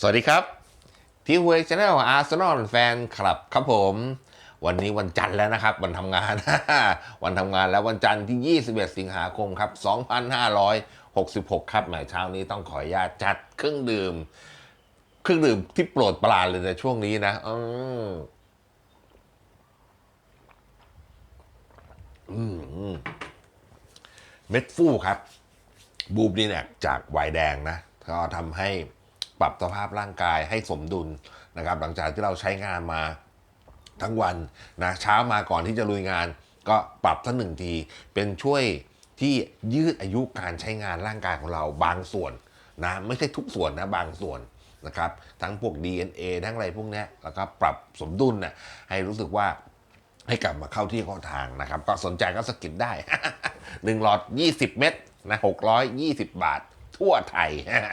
สวัสดีครับพี่หวยชาแนลอาร์เซนอลแฟนคลับครับผม วันนี้วันจันทร์แล้วนะครับ วันทำงาน วันทำงานแล้ววันจันทร์ที่ 21 สิงหาคมครับ 2566 ครับแหมเช้านี้ต้องขออนุญาตจัดเครื่องดื่ม เครื่องดื่มที่โปรดปรานเลยในช่วงนี้นะอืมอืมเม็ดฟู่ครับ บูมดีแนกจากไวน์แดงนะ ก็ทำให้ ปรับสภาพร่างกายให้สมดุลนะครับ หลังจากที่เราใช้งานมาทั้งวันนะเช้ามาก่อนที่จะลุยงาน ก็ปรับทั้งหนึ่งที เป็นช่วยที่ยืดอายุการใช้งานร่างกายของเราบางส่วนนะไม่ใช่ทุกส่วนนะบางส่วนนะครับทั้งพวก DNA ทั้งอะไรพวกนี้แล้วก็ปรับสมดุลนะให้รู้สึกว่าให้กลับมาเข้าที่เข้าทางนะครับ ก็สนใจก็สกิดได้หนึ่งหลอด 20 เม็ดนะ620 บาท ทั่วไทย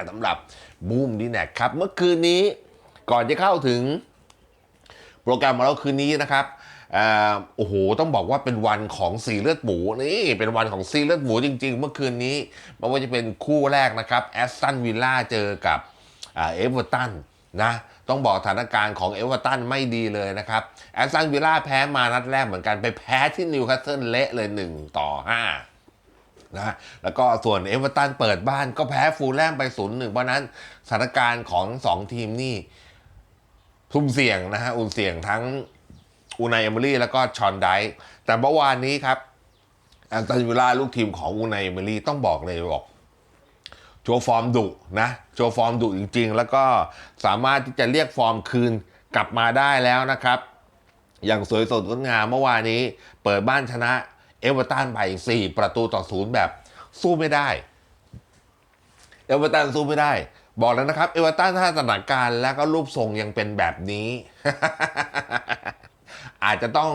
สำหรับบูมดีแนกครับ เมื่อคืนนี้ก่อนจะเข้าถึงโปรแกรมของเราคืนนี้นะครับอโอ้โห ต้องบอกว่าเป็นวันของสีเลือดหมูนี่เป็นวันของสีเลือดหมูจริง ๆ เมื่อคืนนี้ไม่ว่าจะเป็นคู่แรกนะครับแอสตันวิลล่าเจอกับเอเวอร์ตันนะต้องบอกสถานการณ์ของเอเวอร์ตันไม่ดีเลยนะครับแอสตันวิลล่าแพ้มานัดแรกเหมือนกันไปแพ้ที่นิวคาสเซิลเละเลย 1 ต่อ 5 นะแล้วก็ส่วนเอเวอร์ตันเปิดบ้านก็แพ้ฟูลแลมไป0ูนย์หนึ่งเพราะนั้นสถานการณ์ของ2ทีมนี่ทุ่มเสี่ยงนะฮะ อุ่นเสี่ยงทั้งอูนายเอมิลี่แล้วก็ชอนไดแต่เมื่อวานนี้ครับแอนตันวิลล่าลูกทีมของอูนายเอมิลี่ต้องบอกเลยบอกโชว์ฟอร์มดุนะโชว์ฟอร์มดุจริง ๆ แล้วก็สามารถที่จะเรียกฟอร์มคืนกลับมาได้แล้วนะครับ อย่างสวยสดงดงามเมื่อวานนี้ เปิดบ้านชนะ เอเวอร์ตันไป 4 ประตูต่อศูนย์แบบสู้ไม่ได้ เอเวอร์ตันสู้ไม่ได้ บอกแล้วนะครับ เอเวอร์ตันถ้าสถานการณ์และก็รูปทรงยังเป็นแบบนี้ อาจจะต้อง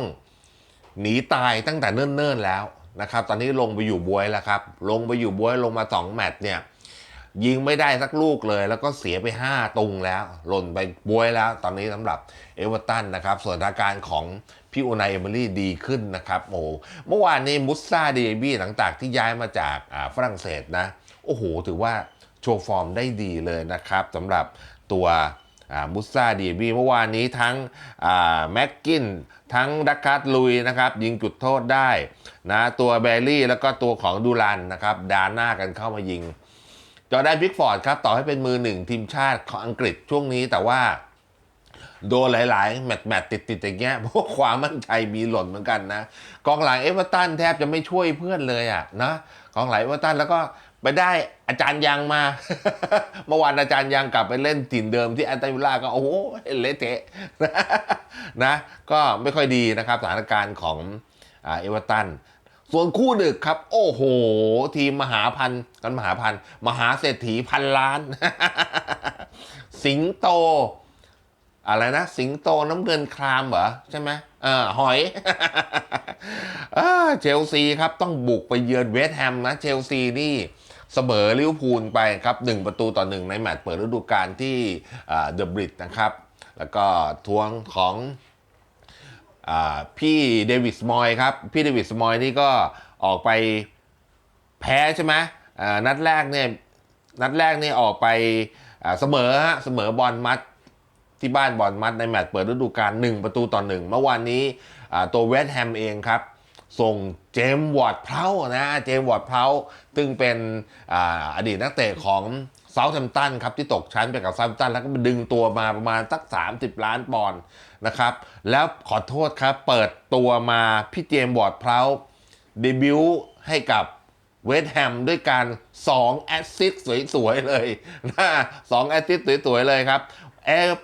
หนีตายตั้งแต่เนิ่นๆแล้วนะครับ ตอนนี้ลงไปอยู่บวยแล้วครับ ลงไปอยู่บวยลงมา 2 แมตช์เนี่ยยิงไม่ได้สักลูกเลย แล้วก็เสียไป 5 ตุงแล้ว หล่นไปบวยแล้ว ตอนนี้สำหรับเอเวอร์ตันนะครับ ส่วนอาการของ พี่โอไนเอมิลี่ดีขึ้นนะครับโอ้เมื่อวานนี้มุสซาเดบี้หลังจากที่ย้ายมาจากฝรั่งเศสนะโอ้โห ถือว่าโชว์ฟอร์มได้ดีเลยนะครับสำหรับตัวมุสซาเดบี้เมื่อวานนี้ทั้งแม็กกิน ทั้งดักคัตลุยนะครับ ยิงจุดโทษได้นะตัวแบลลี่แล้วก็ตัวของดูรันนะครับ ดานหน้ากันเข้ามายิง จอร์แดนพิกฟอร์ดครับ ต่อให้เป็นมือหนึ่งทีมชาติของอังกฤษช่วงนี้แต่ว่า โดนหลาย ๆ แมตช์แมตช์ติดๆอย่างเงี้ยเพราะความมั่นใจมีหล่นเหมือนกันนะกองหลังเอเวอร์ตันแทบจะไม่ช่วยเพื่อนเลยอะนะกองหลังเอเวอร์ตันแล้วก็ไปได้อาจารย์ยังมา เมื่อวานอาจารย์ยังกลับไปเล่นถิ่นเดิมที่แอนตาวิลล่าก็โอ้โหเละเทะนะ ก็ไม่ค่อยดีนะครับสถานการณ์ของเอเวอร์ตันส่วนคู่ดึกครับ โอ้โห ทีมมหาพันกันมหาพันมหาเศรษฐีพันล้าน สิงโต อะไรนะ สิงโตน้ำเงินครามเหรอ ใช่ไหมเออหอยเชลซีครับ ต้องบุกไปเยือนเวสต์แฮมนะ เชลซีนี่เสมอลิเวอร์พูลไปครับ1ประตูต่อ1ในแมตช์เปิดฤดูกาลที่เดอะบริดนะครับ แล้วก็ทวงของอพี่เดวิดสมอยครับ พี่เดวิดสมอยนี่ก็ออกไปแพ้ใช่ไหมนัดแรกเนี่ยนัดแรกเนี่ยออกไปเสมอฮะเสมอบอลมัด ที่บ้านบอลมัดในแมตช์เปิดฤดูกาล1ประตูต่อ1เมื่อวานนี้ตัวเวสต์แฮมเองครับ ส่งเจมส์วอร์ดเพลานะเจมส์วอร์ดเพลาซึ่งเป็นออดีตนักเตะของเซาท์แฮมตันครับที่ตกชั้นไปกับเซาท์แฮมตันแล้วก็มาดึงตัวมาประมาณสัก 30 ล้านปอนด์นะครับ แล้วขอโทษครับ เปิดตัวมาพี่เจมส์วอร์ดเพลาเดบิวต์ให้กับเวสต์แฮมด้วยการ2แอสซิสต์สวยๆเลยนะสองแอสซิสต์สวยๆเลยครับ เอฟ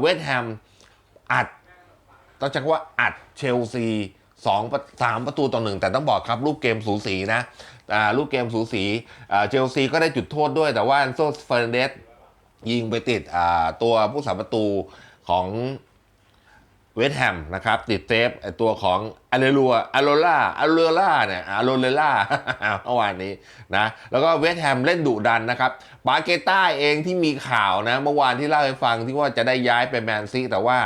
เวสต์แฮมอัดต้องใช้คำว่าอัดเชลซีสองสามประตูต่อหนึ่งแต่ต้องบอกครับ รูปเกมสูสีนะอ่ารูปเกมสูสีเชลซีก็ได้จุดโทษด้วยแต่ว่าอันโซเฟรนเดสยิงไปติดตัวผู้สาประตูของ เวสแฮมนะครับติดเซฟตัวของอเลรัวอโลล่าอโลล่าเนี่ยอโลเลล่าเมื่อวานนี้นะแล้วก็เวสแฮมเล่นดุดันนะครับปาเกต้าเองที่มีข่าวนะเมื่อวานที่เล่าให้ฟังที่ว่าจะได้ย้ายไปแมนซีแต่ว่า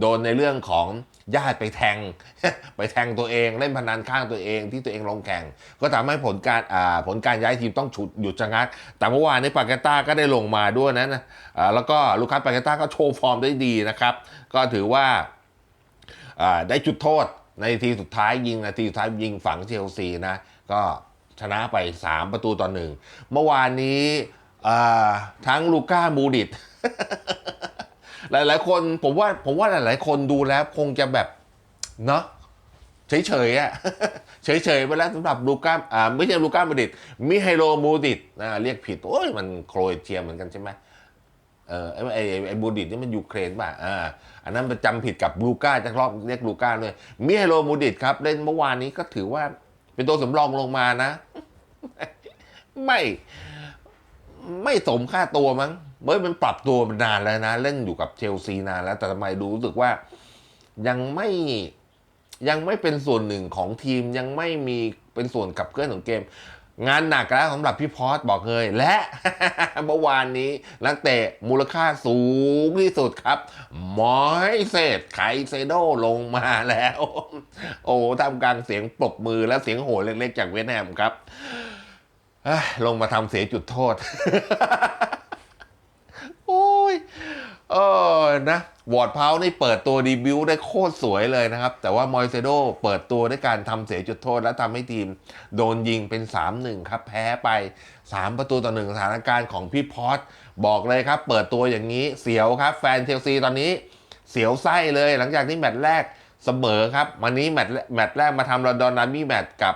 โดนในเรื่องของ ญาติไปแทง ไปแทงตัวเองเล่นพนันข้างตัวเองที่ตัวเองลงแข่ง ก็ทำให้ผลการผลการย้ายทีมต้องฉุดหยุดชะงัก แต่เมื่อวานนี้ปาเกต้าก็ได้ลงมาด้วยนะนะแล้วก็ลูคัสปาเกต้าก็โชว์ฟอร์มได้ดีนะครับ ก็ถือว่าได้จุดโทษในทีสุดท้ายยิงนาทีสุดท้ายยิงฝังเชลซีนะก็ชนะไป 3 ประตูต่อหนึ่งเมื่อวานนี้ทั้งลูก้ามูดิต หลาย ๆ คนผมว่าผมว่าหลาย ๆ คนดูแล้วคงจะแบบเนาะเฉยๆอะเฉยๆไปแล้วสำหรับลูก้าอ่าไม่ใช่ลูก้ามูดิตมิไฮโลมูดิตนะเรียกผิดโอ้ยมันโครเอเชียเหมือนกันใช่ไหมเออไอ้ไอ้ไอ้ไอ้มูดิตนี่มันยูเครนป่ะอ่าอันนั้นประจำผิดกับลูก้าจะรอบเรียกลูก้าเลยมิไฮโลมูดิตครับเล่นเมื่อวานนี้ก็ถือว่าเป็นตัวสำรองลงมานะ ไม่ ไม่สมค่าตัวมั้ง เฮ้ยมันปรับตัวมานานแล้วนะ เล่นอยู่กับเชลซีนานแล้วแต่ทำไมดูรู้สึกว่ายังไม่ยังไม่เป็นส่วนหนึ่งของทีมยังไม่มีเป็นส่วนขับเคลื่อนของเกม งานหนักแล้วสำหรับพี่พอสบอกเลย และเมื่อวานนี้นักเตะมูลค่าสูงที่สุดครับมอยเซตไคเซโดลงมาแล้ว โอ้ทำกลางเสียงปรบมือและเสียงโห่เล็กๆจากเวสต์แฮมครับลงมาทำเสียจุดโทษ โอ้ย เออนะ วอร์ดพาวนี่เปิดตัวดีบิวได้โคตรสวยเลยนะครับ แต่ว่ามอยเซโดเปิดตัวด้วยการทำเสียจุดโทษและทำให้ทีม โดนยิงเป็น 3-1 ครับ แพ้ไป 3 ประตูต่อหนึ่งสถานการณ์ของพี่พอตบอกเลยครับ เปิดตัวอย่างนี้เสียวครับ แฟนเชลซีตอนนี้เสียวไส้เลยหลังจากที่แมตช์แรกเสมอครับ วันนี้แมตช์แมตช์แรกมาทำลอนดอนนาร์มี่แมตช์กับ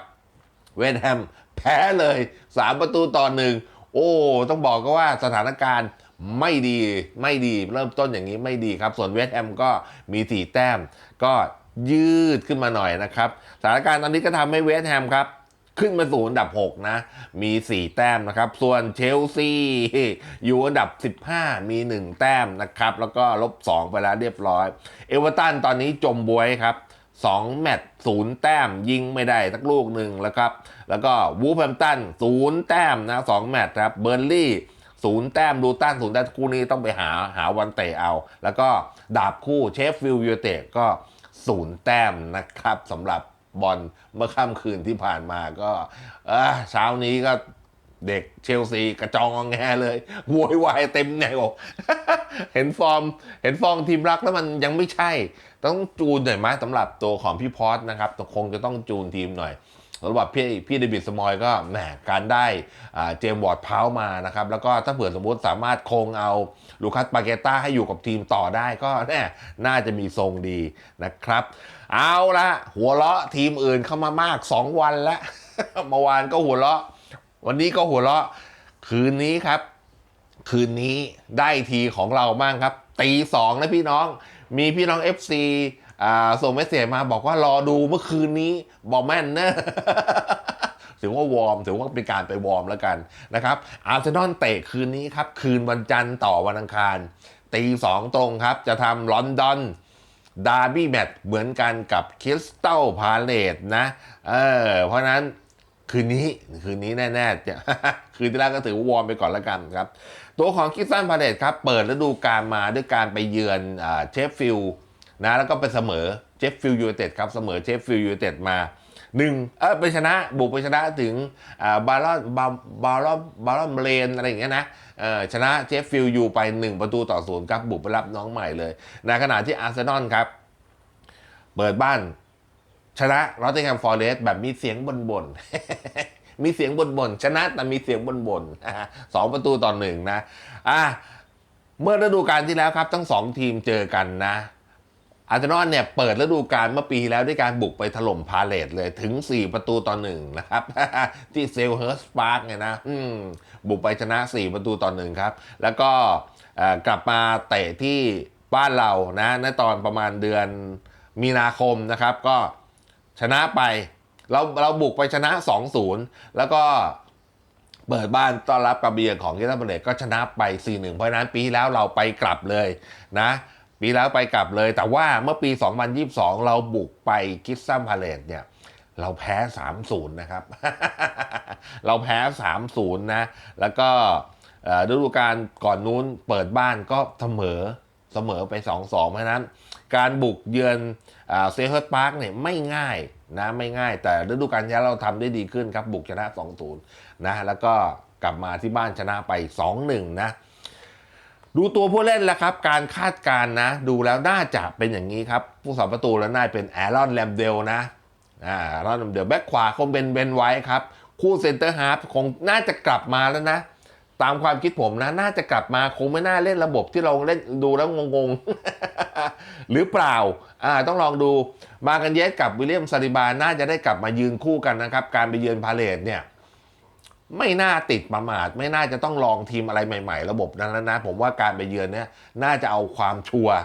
เวสต์แฮมแพ้เลย 3 ประตูต่อหนึ่งโอ้ ต้องบอกก็ว่าสถานการณ์ ไม่ดีไม่ดีเริ่มต้นอย่างนี้ไม่ดีครับ ส่วนเวสต์แฮมก็มีสี่แต้ม ก็ยืดขึ้นมาหน่อยนะครับสถานการณ์ตอนนี้ก็ทำให้เวสต์แฮมครับขึ้นมาสู่อันดับ 6 นะ มี 4 แต้มนะครับ ส่วนเชลซีอยู่อันดับ 15 มี 1 แต้มนะครับ แล้วก็ลบ 2 ไปแล้วเรียบร้อย เอเวอร์ตันตอนนี้จมบวยครับ 2 แมตช์ศูนย์แต้มยิงไม่ได้สักลูกหนึ่งแล้วครับ แล้วก็วูฟแฮมตันศูนย์แต้มนะสองแมตช์ครับ เบอร์ลี่ ศูนย์แต้มดูตันศูนย์แต้มคู่นี้ต้องไปหาหาวันเตะเอา แล้วก็ดาบคู่เชฟฟิลด์ยูเต็ดก็ศูนย์แต้มนะครับสำหรับบอลเมื่อค่ำคืนที่ผ่านมาก็เออเช้านี้ก็เด็กเชลซีกระจองงอแงเลยโวยวายเต็มแนวเห็นฟอร์ม เห็นฟอร์มทีมรักแล้วมันยังไม่ใช่ ต้องจูนหน่อยไหมสำหรับตัวของพี่พอสนะครับคงจะต้องจูนทีมหน่อย สำหรับพี่พี่เดวิดสมอยก็แหมการได้เจมส์วอร์ดพาวมานะครับ แล้วก็ถ้าเผื่อสมมติสามารถคงเอาลูคัสปาเกต้าให้อยู่กับทีมต่อได้ก็แน่น่าจะมีทรงดีนะครับ เอาละหัวเราะทีมอื่นเข้ามามาก 2 วันแล้วเมื่อวานก็หัวเราะ วันนี้ก็หัวเราะ คืนนี้ครับ คืนนี้ได้ทีของเราบ้างครับ ตีสองนะพี่น้อง มีพี่น้อง FC ส่งเมสเซจมาบอกว่ารอดูเมื่อคืนนี้บอกแม่นเนอะถือว่าวอร์มถือว่าเป็นการไปวอร์มแล้วกันนะครับอาร์เซนอลเตะคืนนี้ครับ คืนวันจันทร์ต่อวันอังคารตีสองตรงครับ จะทำลอนดอนดาร์บี้แมตช์เหมือนกันกับคริสตัลพาเลตนะ เออ เพราะนั้นคืนนี้คืนนี้แน่ๆจะคืนที่แรกก็ถือว่าวอร์มไปก่อนแล้วกันครับ ตัวของคิสตัลพาเลตครับ เปิดฤดูกาลมาด้วยการไปเยือนเชฟฟิลด์ นะแล้วก็ไปเสมอเชฟฟิลยูเต็ดครับเสมอเชฟฟิลยูเต็ดมาหนึ่งเออไปชนะบุกไปชนะถึงอ่าบาลอนบาบาลอนบาลอนเบรนอะไรอย่างเงี้ยนะเออชนะเชฟฟิลยูไป 1 ประตูต่อศูนย์ครับ บุกไปรับน้องใหม่เลยในขณะที่อาร์เซนอลครับ เปิดบ้านชนะลอตติงแฮมฟอร์เรสแบบมีเสียงบนบนๆมีเสียงบนบนๆชนะแต่มีเสียงบนบนๆสองประตูต่อหนึ่งนะอะเมื่อฤดูกาลที่แล้วครับ ทั้งสองทีมเจอกันนะ อาร์เซนอลเนี่ยเปิดฤดูกาลเมื่อปีที่แล้วด้วยการบุกไปถล่มพาเลตเลยถึง 4 ประตูต่อหนึ่งนะครับ ที่เซลเฮิร์สปาร์กเนี่ยนะบุกไปชนะ 4 ประตูต่อหนึ่งครับ แล้วก็กลับมาเตะที่บ้านเรานะในตอนประมาณเดือนมีนาคมนะครับ ก็ชนะไป เราเราบุกไปชนะ 2-0 แล้วก็เปิดบ้านต้อนรับกับเบียร์ของเยอรมันก็ชนะไป 4-1 เพราะนั้นปีแล้วเราไปกลับเลยนะ ปีแล้วไปกลับเลย แต่ว่าเมื่อปี 2022 เราบุกไปคิสซัมพาเลตเนี่ย เราแพ้ 3-0 นะครับ เราแพ้ 3-0 นะ แล้วก็ฤดูกาลก่อนนู้นเปิดบ้านก็เสมอเสมอไป 2-2 เพราะฉะนั้น การบุกเยือนเซเฮิร์ตพาร์คเนี่ยไม่ง่ายนะไม่ง่าย แต่ฤดูกาลนี้เราทำได้ดีขึ้นครับ บุกชนะ 2-0 นะ แล้วก็กลับมาที่บ้านชนะไป 2-1 นะ ดูตัวผู้เล่นแล้วครับ การคาดการณ์นะ ดูแล้วน่าจะเป็นอย่างนี้ครับ ผู้สาประตูแล้วน่าเป็นแอรอนแลมเดลนะอ่าแอรอนแลมเดลแบ็คขวาคงเป็นเบนไว้ครับ คู่เซนเตอร์ฮาร์ฟคงน่าจะกลับมาแล้วนะ ตามความคิดผมนะ น่าจะกลับมาคงไม่น่าเล่นระบบที่เราเล่นดูแล้วงงๆ หรือเปล่าอ่าต้องลองดูมากันเยสกับวิลเลียมซาลิบาน่าจะได้กลับมายืนคู่กันนะครับ การไปเยือนพาเลตเนี่ย ไม่น่าติดประมาท ไม่น่าจะต้องลองทีมอะไรใหม่ ๆ ระบบนั้นแล้วนะ ผมว่าการไปเยือนเนี่ยน่าจะเอาความชัวร์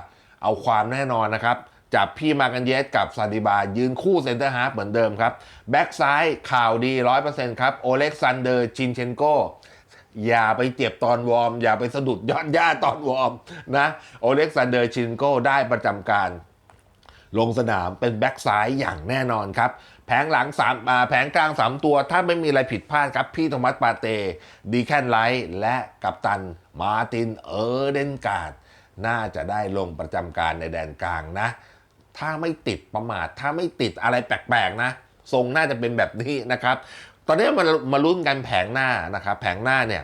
เอาความแน่นอนนะครับจับพี่มากันเยสกับซาดิบายืนคู่เซนเตอร์ฮาร์ฟเหมือนเดิมครับ แบ็กซ้ายข่าวดี 100%ครับ โอเล็กซานเดอร์จินเชนโกอย่าไปเจ็บตอนวอร์ม อย่าไปสะดุดยอดหญ้าตอนวอร์มนะ โอเล็กซานเดอร์ชินโกได้ประจำการลงสนามเป็นแบ็กซ้ายอย่างแน่นอนครับ แผงหลังสามอ่าแผงกลาง 3 ตัว ถ้าไม่มีอะไรผิดพลาดครับ พี่โทมัสปาเต ดีแคนไลท์และกัปตัน มาตินเออร์เดนการ์ดน่าจะได้ลงประจำการในแดนกลางนะ ถ้าไม่ติดประมาท ถ้าไม่ติดอะไรแปลกๆนะ ทรงน่าจะเป็นแบบนี้นะครับ ตอนนี้มามาลุ้นกันแผงหน้านะครับ แผงหน้าเนี่ย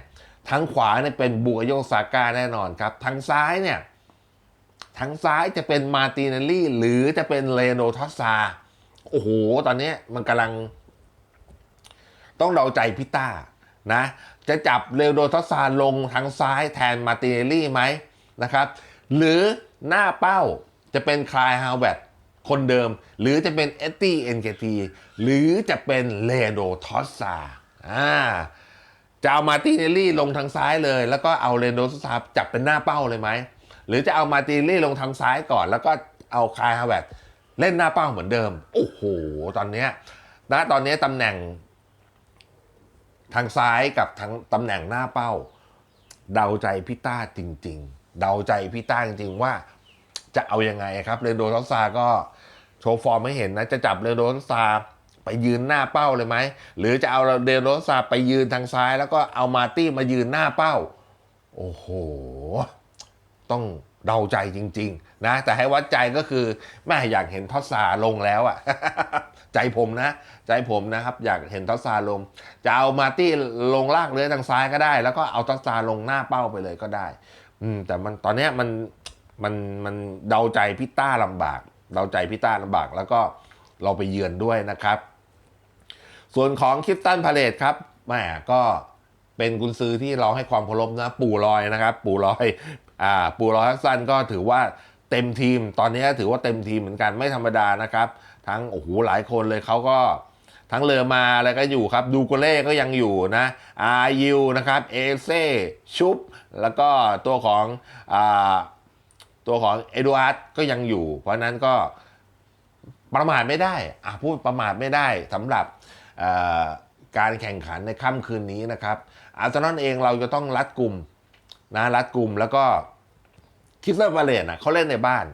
ทางขวาเนี่ยเป็นบูกโยซาก้าแน่นอนครับ ทางซ้ายเนี่ยทางซ้ายจะเป็นมาติเนลลี่ หรือจะเป็นเลโนทอสซา โอ้โห ตอนนี้มันกำลัง ต้องเดาใจพิต้านะ จะจับเลโนทอสซาลงทางซ้ายแทนมาติเนลลี่ไหมนะครับ หรือหน้าเป้าจะเป็นคลายฮาวเวตคนเดิม หรือจะเป็นเอตตี้เอ็นเคทีหรือจะเป็นเลโนทอสซาอ่าจะเอามาติเนลลี่ลงทางซ้ายเลย แล้วก็เอาเรนโดสซาจับเป็นหน้าเป้าเลยไหมหรือจะเอามาติเนลลี่ลงทางซ้ายก่อน แล้วก็เอาคลายฮาวเวต เล่นหน้าเป้าเหมือนเดิม โอ้โห ตอนเนี้ยนะตอนนี้ตำแหน่ง ทางซ้ายกับทางตำแหน่งหน้าเป้า เดาใจพี่ต้าจริง ๆ เดาใจพี่ต้าจริงๆว่า จะเอายังไงครับเรนโดทอสซาก็โชว์ฟอร์มให้เห็นนะ จะจับเรนโดทอสซาไปยืนหน้าเป้าเลยไหม หรือจะเอาเรนโดทอสซาไปยืนทางซ้าย แล้วก็เอามาร์ตี้มายืนหน้าเป้า โอ้โห ต้องเดาใจจริง ๆ นะแต่ให้วัดใจก็คือแม่อยากเห็นทอซาลงแล้วอะใจผมนะ ใจผมนะครับ อยากเห็นทอซาลง จะเอามาตี้ลงลากเลื้อยทางซ้ายก็ได้ แล้วก็เอาทอซาลงหน้าเป้าไปเลยก็ได้ อืมแต่มันตอนเนี้ยมันมันมันเดาใจพี่ต้าลำบากเดาใจพี่ต้าลำบากแล้วก็เราไปเยือนด้วยนะครับ ส่วนของคริสตันพาเลตครับแหมก็เป็นกุนซือที่เราให้ความเคารพนะ ปู่ลอยนะครับ ปู่ลอยอ่าปู่ลอยฮัสซันก็ถือว่า เต็มทีม ตอนนี้ถือว่าเต็มทีมเหมือนกันไม่ธรรมดานะครับ ทั้งโอ้โหหลายคนเลยเขาก็ทั้งเลอมาอะไรก็อยู่ครับ ดูโกเล่ก็ยังอยู่นะอายูนะครับเอเซชุบ แล้วก็ตัวของอ่าตัวของเอ็ดวาร์ดก็ยังอยู่ เพราะนั้นก็ประมาทไม่ได้อะพูดประมาทไม่ได้สำหรับการแข่งขันในค่ำคืนนี้นะครับอาร์เซนอลเองเราจะต้องรัดกลุ่มนะรัดกลุ่มแล้วก็ คิสเลอร์วาเลนอะเขาเล่นในบ้าน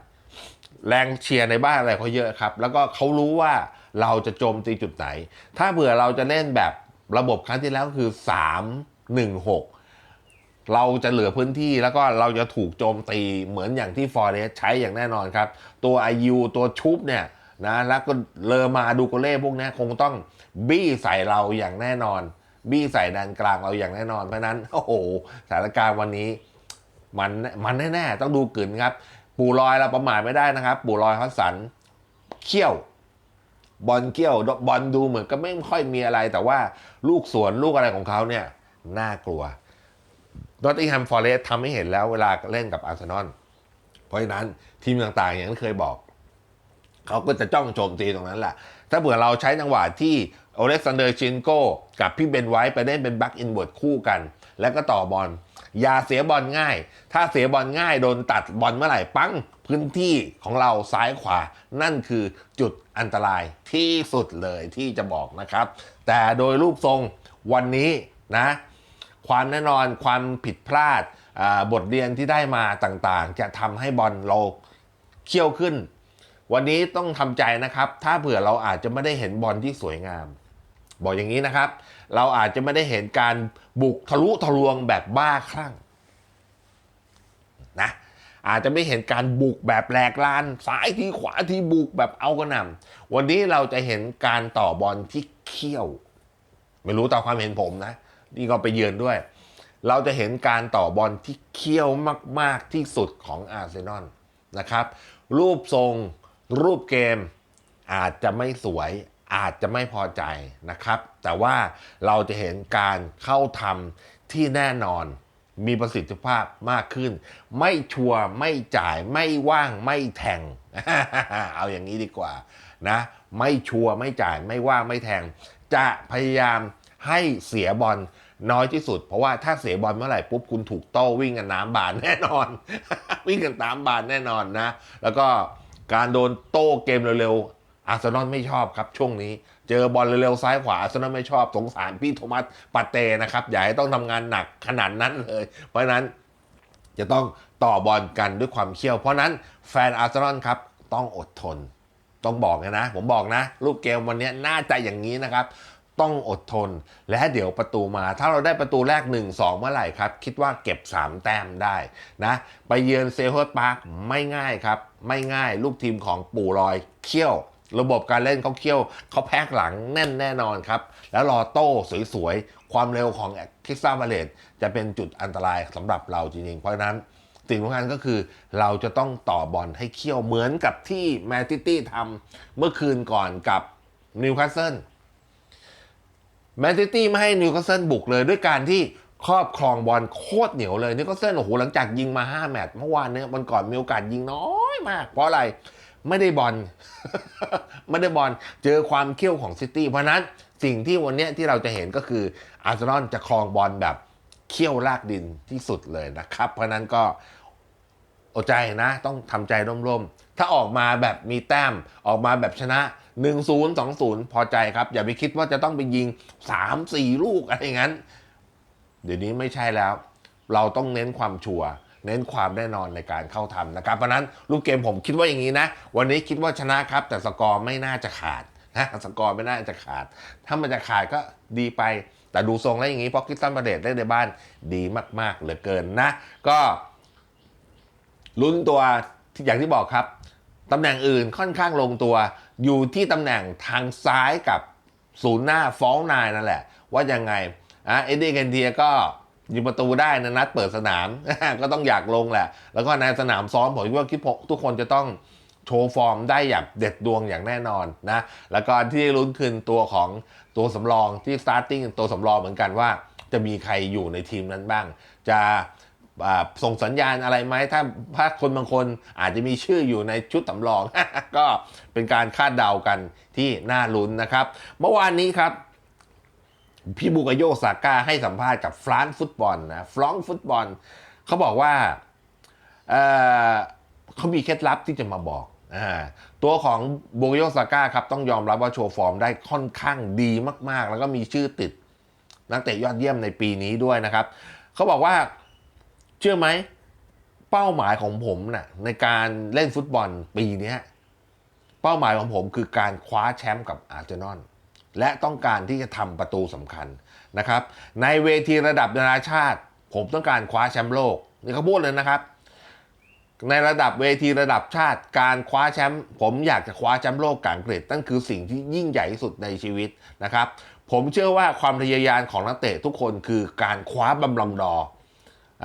แรงเชียร์ในบ้านอะไรเขาเยอะครับ แล้วก็เขารู้ว่าเราจะโจมตีจุดไหน ถ้าเผื่อเราจะเล่นแบบระบบครั้งที่แล้วคือ 3 1 6 เราจะเหลือพื้นที่แล้วก็เราจะถูกโจมตีเหมือนอย่างที่ฟอร์เรสใช้อย่างแน่นอนครับ ตัวไอยูตัวชุบเนี่ยนะแล้วก็เลอมาดูโกเล่พวกนี้คงต้องบี้ใส่เราอย่างแน่นอน บี้ใส่แดนกลางเราอย่างแน่นอนเพราะนั้นโอ้โหสถานการณ์วันนี้ มันมันแน่ๆต้องดูกลืนครับ ปู่ลอยเราประมาทไม่ได้นะครับ ปู่ลอยฮัสสันเขี้ยว บอลเขี้ยวบอลดูเหมือนก็ไม่ค่อยมีอะไร แต่ว่าลูกสวนลูกอะไรของเขาเนี่ยน่ากลัวนอตติงแฮมฟอร์เรสทำให้เห็นแล้วเวลาเล่นกับอาร์เซนอลเพราะฉะนั้นทีมต่างๆอย่างที่เคยบอกเขาก็จะจ้องโจมตีตรงนั้นแหละ ถ้าเผื่อเราใช้จังหวะที่โอเล็กซานเดอร์ชินโกกับพี่เบนไว้ไปเล่นเป็นแบ็กอินเวิร์ดคู่กัน แล้วก็ต่อบอล อย่าเสียบอลง่าย ถ้าเสียบอลง่ายโดนตัดบอลเมื่อไหร่ปังพื้นที่ของเราซ้ายขวา นั่นคือจุดอันตรายที่สุดเลยที่จะบอกนะครับ แต่โดยรูปทรงวันนี้นะความแน่นอนความผิดพลาดบทเรียนที่ได้มาต่างๆ จะทำให้บอลเราเขี้ยวขึ้น วันนี้ต้องทำใจนะครับ ถ้าเผื่อเราอาจจะไม่ได้เห็นบอลที่สวยงาม บอกอย่างนี้นะครับ เราอาจจะไม่ได้เห็นการบุกทะลุทะลวงแบบบ้าคลั่งนะอาจจะไม่เห็นการบุกแบบแหลกลานซ้ายทีขวาทีบุกแบบเอากระหน่ำวันนี้เราจะเห็นการต่อบอลที่เขี้ยว ไม่รู้ตามความเห็นผมนะ นี่ก็ไปเยือนด้วย เราจะเห็นการต่อบอลที่เขี้ยวมาก ๆที่สุดของอาร์เซนอลนะครับ รูปทรงรูปเกมอาจจะไม่สวย อาจจะไม่พอใจนะครับ แต่ว่าเราจะเห็นการเข้าทำที่แน่นอนมีประสิทธิภาพมากขึ้น ไม่ชัวร์ไม่จ่ายไม่ว่างไม่แทง เอาอย่างนี้ดีกว่านะไม่ชัวร์ไม่จ่ายไม่ว่างไม่แทง จะพยายามให้เสียบอลน้อยที่สุด เพราะว่าถ้าเสียบอลเมื่อไหร่ปุ๊บคุณถูกโต้วิ่งกันน้ำบานแน่นอน วิ่งกันน้ำบานแน่นอนนะ แล้วก็การโดนโต้เกมเร็ว อาร์เซนอลไม่ชอบครับช่วงนี้ เจอบอลเร็วๆซ้ายขวาอาร์เซนอลไม่ชอบสงสารพี่โทมัสปาเต้นะครับอย่าให้ต้องทำงานหนักขนาดนั้นเลย เพราะนั้นจะต้องต่อบอลกันด้วยความเขี้ยว เพราะฉะนั้นแฟนอาร์เซนอลครับต้องอดทน ต้องบอกนะ ผมบอกนะ รูปเกมวันนี้น่าจะอย่างนี้นะครับ ต้องอดทน และเดี๋ยวประตูมา ถ้าเราได้ประตูแรก 1-2 เมื่อไหร่ครับ คิดว่าเก็บ 3 แต้มได้นะ ไปเยือนเซเฮิร์ตพาร์คไม่ง่ายครับ ไม่ง่าย ลูกทีมของปู่ลอยเขี้ยว ระบบการเล่นเขาเขี้ยวเขาแพ็กหลังแน่นแน่นอนครับ แล้วรอโต้สวยๆ ความเร็วของคริสตัลบาเลตจะเป็นจุดอันตรายสำหรับเราจริงๆ เพราะฉะนั้นสิ่งสำคัญก็คือเราจะต้องต่อบอลให้เขี้ยวเหมือนกับที่แมนซิตี้ทำเมื่อคืนก่อนกับนิวคาสเซิลแมนซิตี้ไม่ให้นิวคาสเซิลบุกเลยด้วยการที่ครอบครองบอลโคตรเหนียวเลยนิวคาสเซิลโอ้โหหลังจากยิงมา 5 แมตช์เมื่อวานเนี่ยวันก่อนมีโอกาสยิงน้อยมาก เพราะอะไร ไม่ได้บอลไม่ได้บอลเจอความเขี้ยวของซิตี้เพราะนั้นสิ่งที่วันนี้ที่เราจะเห็นก็คืออาร์เซนอลจะครองบอลแบบเขี้ยวลากดินที่สุดเลยนะครับ เพราะฉะนั้นก็อดใจนะ ต้องทำใจร่มๆ ถ้าออกมาแบบมีแต้มออกมาแบบชนะ 1-0 2-0 พอใจครับ อย่าไปคิดว่าจะต้องไปยิง 3-4 ลูกอะไรอย่างนั้น เดี๋ยวนี้ไม่ใช่แล้ว เราต้องเน้นความชัวร์ เน้นความแน่นอนในการเข้าทำนะครับเพราะนั้นลูกเกมผมคิดว่าอย่างนี้นะ วันนี้คิดว่าชนะครับ แต่สกอร์ไม่น่าจะขาดนะสกอร์ไม่น่าจะขาด ถ้ามันจะขาดก็ดีไป แต่ดูทรงแล้วอย่างนี้เพราะคิสตันบาเดตได้ในบ้านดีมาก ๆ เหลือเกินนะ ก็ลุ้นตัวอย่างที่บอกครับตำแหน่งอื่นค่อนข้างลงตัว อยู่ที่ตำแหน่งทางซ้ายกับศูนย์หน้าฟ้องนายนั่นแหละ ว่ายังไงอะเอ็ดดี้เคนเทียก็ ยิงประตูได้นะนัดเปิดสนาม ก็ต้องอยากลงแหละ แล้วก็ในสนามซ้อมผมคิดว่าคิดทุกคนจะต้องโชว์ฟอร์มได้อย่างเด็ดดวงอย่างแน่นอนนะ แล้วก็ที่ลุ้นคืนตัวของตัวสำรองที่ starting ตัวสำรองเหมือนกันว่า จะมีใครอยู่ในทีมนั้นบ้าง จะส่งสัญญาณอะไรไหมถ้าถ้าคนบางคนอาจจะมีชื่ออยู่ในชุดสำรอง ก็เป็นการคาดเดากันที่น่าลุ้นนะครับ เมื่อวานนี้ครับ พี่บุกโยซาก้าให้สัมภาษณ์กับฟรานฟุตบอลนะฟรองฟุตบอลเขาบอกว่าเเขามีเคล็ดลับที่จะมาบอกอตัวของบุกโยซาก้าครับต้องยอมรับว่าโชว์ฟอร์มได้ค่อนข้างดีมาก ๆ แล้วก็มีชื่อติด นักเตะยอดเยี่ยมในปีนี้ด้วยนะครับเขาบอกว่าเชื่อไหมเป้าหมายของผมนะ่ะในการเล่นฟุตบอลปีนี้เป้าหมายของผมคือการคว้าแชมป์กับอาร์เซนอล และต้องการที่จะทำประตูสำคัญนะครับ ในเวทีระดับนานาชาติ ผมต้องการคว้าแชมป์โลกนี่เขาพูดเลยนะครับ ในระดับเวทีระดับชาติ การคว้าแชมป์ผมอยากจะคว้าแชมป์โลกกับอังกฤษนั่นคือสิ่งที่ยิ่งใหญ่ที่สุดในชีวิตนะครับ ผมเชื่อว่าความพยายามของนักเตะทุกคนคือการคว้าบำลองดอ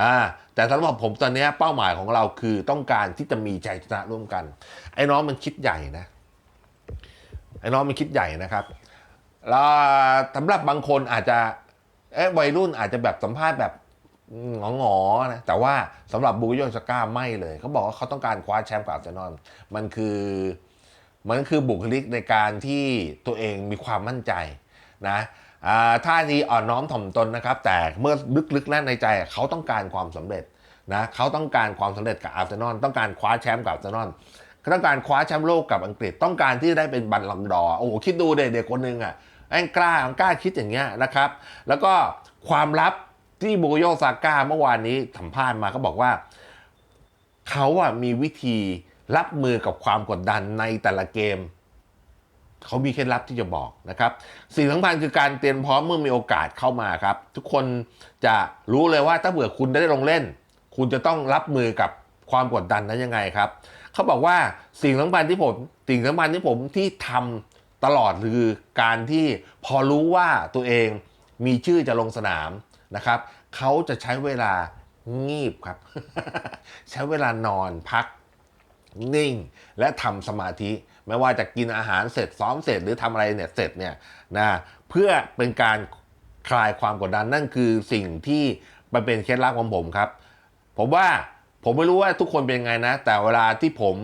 อ่าแต่สำหรับผมตอนนี้เป้าหมายของเราคือต้องการที่จะมีใจชนะร่วมกัน ไอ้น้องมันคิดใหญ่นะไอ้น้องมันคิดใหญ่นะครับ แล้วสำหรับบางคนอาจจะเอ๊ะวัยรุ่นอาจจะแบบสัมภาษณ์แบบงองอๆนะแต่ว่าสำหรับบูโยสก้าไม่เลย เขาบอกว่าเขาต้องการคว้าแชมป์กับอาร์เซนอลมันคือมันคือบุคลิกในการที่ตัวเองมีความมั่นใจนะอ่าท่าทีอ่อนน้อมถ่อมตนนะครับ แต่เมื่อลึกๆแล้วในใจเขาต้องการความสำเร็จนะเขาต้องการความสำเร็จกับอาร์เซนอลต้องการคว้าแชมป์กับอาร์เซนอลเขาต้องการคว้าแชมป์โลกกับอังกฤษต้องการที่จะได้เป็นบัลลังดอโอ้โหคิดดูเด็กๆคนหนึ่งอะ แองกล้ากล้าคิดอย่างเงี้ยนะครับ แล้วก็ความลับที่โบโยซาก้าเมื่อวานนี้สัมภาษณ์มาเขาบอกว่าเขาอะมีวิธีรับมือกับความกดดันในแต่ละเกม เขามีเคล็ดลับที่จะบอกนะครับสิ่งสำคัญคือการเตรียมพร้อมเมื่อมีโอกาสเข้ามาครับ ทุกคนจะรู้เลยว่าถ้าเผื่อคุณได้ลงเล่น คุณจะต้องรับมือกับความกดดันนั้นยังไงครับ เขาบอกว่าสิ่งสำคัญที่ผมสิ่งสำคัญที่ผมที่ทำ ตลอดคือการที่พอรู้ว่าตัวเองมีชื่อจะลงสนามนะครับเขาจะใช้เวลางีบครับ ใช้เวลานอนพักนิ่ง และทำสมาธิ ไม่ว่าจะกินอาหารเสร็จซ้อมเสร็จหรือทำอะไรเนี่ยเสร็จเนี่ยนะเพื่อเป็นการคลายความกดดันนั่นคือสิ่งที่มันเป็นเคล็ดลับของผมครับ ผมว่า ผมไม่รู้ว่าทุกคนเป็นยังไงนะ แต่เวลาที่ผม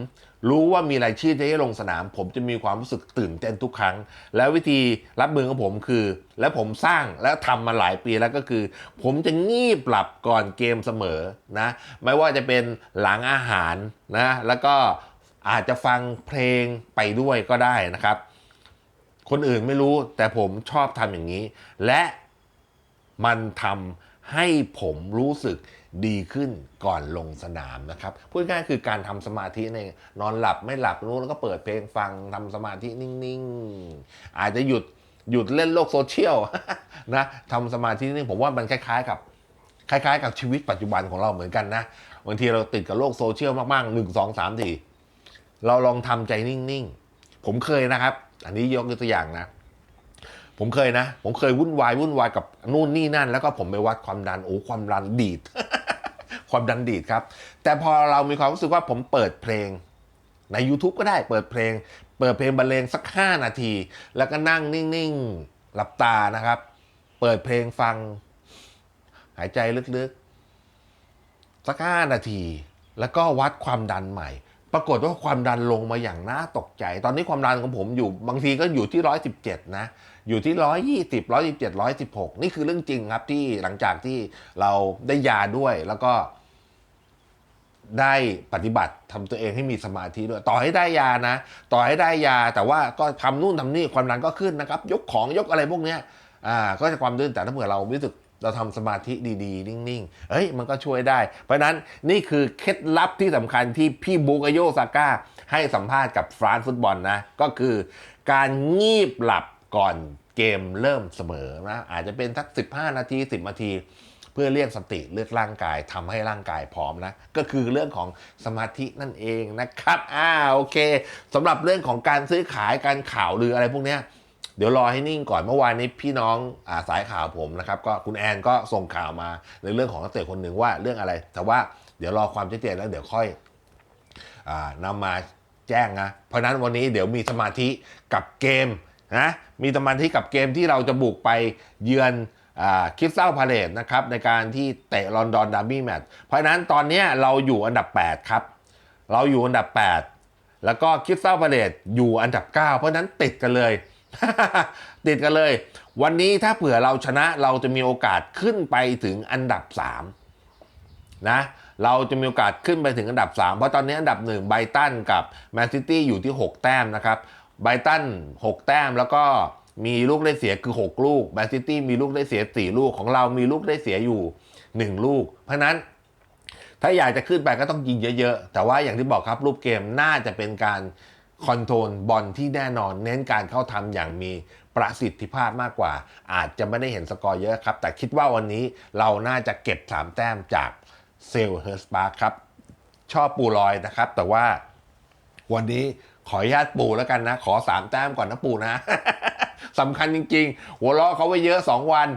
รู้ว่ามีรายชื่อที่จะลงสนาม ผมจะมีความรู้สึกตื่นเต้นทุกครั้ง แล้ววิธีรับมือของผมคือ และผมสร้างและทำมาหลายปีแล้วก็คือ ผมจะงีบหลับก่อนเกมเสมอนะ ไม่ว่าจะเป็นหลังอาหารนะ แล้วก็อาจจะฟังเพลงไปด้วยก็ได้นะครับ คนอื่นไม่รู้แต่ผมชอบทำอย่างนี้ และมันทำให้ผมรู้สึก ดีขึ้นก่อนลงสนามนะครับ พูดง่ายคือการทำสมาธิในนอนหลับไม่หลับรู้แล้วก็เปิดเพลงฟังทำสมาธินิ่งๆ อาจจะหยุดหยุดเล่นโลกโซเชียลนะทำสมาธินิ่งผมว่ามันคล้ายๆกับ คล้ายๆ กับชีวิตปัจจุบันของเราเหมือนกันนะบางทีเราติดกับโลกโซเชียลมากๆหนึ่งสองสามสี่เราลองทำใจนิ่งๆ ผมเคยนะครับ อันนี้ยกตัวอย่างนะ ผมเคยนะ ผมเคยวุ่นวายวุ่นวายกับนู่นนี่นั่น แล้วก็ผมไปวัดความดันโอ้ความดันดีด ความดันดีดครับ แต่พอเรามีความรู้สึกว่าผมเปิดเพลง ใน YouTube ก็ได้เปิดเพลง เปิดเพลงบรรเลงสัก 5 นาที แล้วก็นั่งนิ่งๆ หลับตานะครับ เปิดเพลงฟัง หายใจลึกๆ สัก 5 นาที แล้วก็วัดความดันใหม่ ปรากฏว่าความดันลงมาอย่างน่าตกใจ ตอนนี้ความดันของผมอยู่บางทีก็อยู่ที่ 117 นะอยู่ที่ 120 127 116 นี่คือเรื่องจริงครับที่หลังจากที่เราได้ยาด้วยแล้วก็ ได้ปฏิบัติทำตัวเองให้มีสมาธิด้วย ต่อให้ได้ยานะ ต่อให้ได้ยาแต่ว่าก็ทำนู่นทำนี่ความดันก็ขึ้นนะครับ ยกของยกอะไรพวกเนี้ยอ่าก็จะความดื้นแต่ถ้าเผื่อเรารู้สึกเราทำสมาธิดีๆ นิ่งๆเฮ้ยมันก็ช่วยได้ เพราะฉะนั้นนี่คือเคล็ดลับที่สำคัญที่พี่บุกโยซาก้าให้สัมภาษณ์กับฟรานซ์ฟุตบอลนะ ก็คือการงีบหลับก่อนเกมเริ่มเสมอนะอาจจะเป็นสัก 15 นาที 10 นาที เพื่อเรียกสติเลือกร่างกายทำให้ร่างกายพร้อมนะ ก็คือเรื่องของสมาธินั่นเองนะครับอ่าโอเคสำหรับเรื่องของการซื้อขายการข่าวหรืออะไรพวกเนี้ยเดี๋ยวรอให้นิ่งก่อนเมื่อวานนี้พี่น้องอาสายข่าวผมนะครับก็คุณแอนก็ส่งข่าวมาในเรื่องของนักเตะคนหนึ่งว่าเรื่องอะไร แต่ว่าเดี๋ยวรอความชัดเจนแล้วเดี๋ยวค่อยอ่านำมาแจ้งนะเพราะนั้นวันนี้เดี๋ยวมีสมาธิกับเกมนะมีสมาธิกับเกมที่เราจะบุกไปเยือน คิฟเซลพาเลตนะครับในการที่เตะลอนดอนดาร์บี้แมตช์เพราะนั้นตอนนี้เราอยู่อันดับ 8 ครับ เราอยู่อันดับ 8 แล้วก็คิฟเซลพาเลตอยู่อันดับ 9 เพราะฉะนั้นติดกันเลย ติดกันเลย วันนี้ถ้าเผื่อเราชนะเราจะมีโอกาสขึ้นไปถึงอันดับ 3 นะเราจะมีโอกาสขึ้นไปถึงอันดับ 3 เพราะตอนนี้อันดับ1ไบตันกับแมนซิตี้อยู่ที่ 6 แต้มนะครับไบตัน 6 แต้มแล้วก็ มีลูกได้เสียคือ 6 ลูกแมนซิตี้มีลูกได้เสีย 4 ลูกของเรามีลูกได้เสียอยู่ 1 ลูก เพราะนั้นถ้าอยากจะขึ้นไปก็ต้องยิงเยอะๆ แต่ว่าอย่างที่บอกครับรูปเกมน่าจะเป็นการคอนโทรลบอลที่แน่นอน เน้นการเข้าทำอย่างมีประสิทธิภาพมากกว่า อาจจะไม่ได้เห็นสกอร์เยอะครับ แต่คิดว่าวันนี้เราน่าจะเก็บ 3 แต้มจากเซลเฮิร์สปาร์คครับ ชอบปูลอยนะครับ แต่ว่าวันนี้ขออนุญาตปูแล้วกันนะ ขอ 3 แต้มก่อนนะปูนะ สำคัญจริง ๆ หัวเราะเขาไว้เยอะ 2 วัน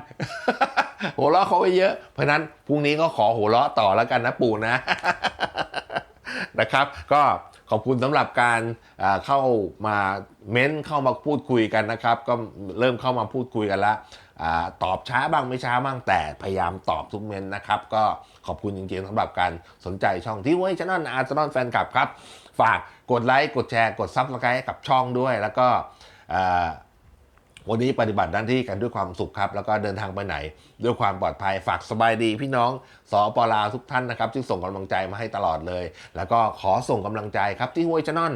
หัวเราะเขาไว้เยอะ เพราะนั้นพรุ่งนี้ก็ขอหัวเราะต่อแล้วกันนะปู่นะนะครับ ก็ขอบคุณสำหรับการเข้ามาเม้นเข้ามาพูดคุยกันนะครับ ก็เริ่มเข้ามาพูดคุยกันล้วอาตอบช้าบ้างไม่ช้าบ้างแต่พยายามตอบทุกเมนนะครับ ก็ขอบคุณจริงๆสำหรับการสนใจช่องที่เว้ยช anel อาร์เซนอลแฟนคลับครับ ฝากกดไลค์ กดแชร์ กดซับสไครต์กับช่องด้วย แล้วก็ วันนี้ปฏิบัติหน้าที่กันด้วยความสุขครับ แล้วก็เดินทางไปไหน ด้วยความปลอดภัยฝากสบายดี พี่น้องสอปลาวทุกท่านนะครับที่ส่งกำลังใจมาให้ตลอดเลย แล้วก็ขอส่งกำลังใจครับที่ห้วยชะนอน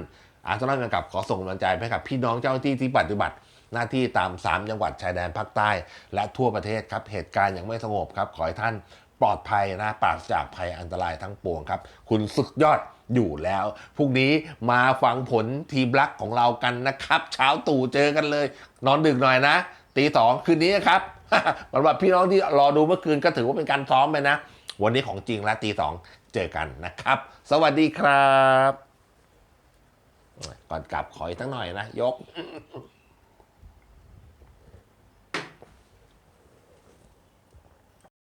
อาร์เซนอลกันกับขอส่งกำลังใจให้กับพี่น้องเจ้าหน้าที่ที่ปฏิบัติหน้าที่ตาม 3 จังหวัดชายแดนภาคใต้ และทั่วประเทศครับ เหตุการณ์ยังไม่สงบครับ ขอให้ท่านปลอดภัยนะปราศจากภัยอันตรายทั้งปวงครับ คุณสุดยอดอยู่แล้วพรุ่งนี้มาฟังผลทีมรักของเรากันนะครับ เช้าตู่เจอกันเลย นอนดึกหน่อยนะตีสองคืนนี้นะครับสำหรับพี่น้องที่รอดูเมื่อคืนก็ถือว่าเป็นการซ้อมไปนะ วันนี้ของจริงแล้วตีสองเจอกันนะครับ สวัสดีครับ ก่อนกลับขออีกทั้งหน่อยนะ ยก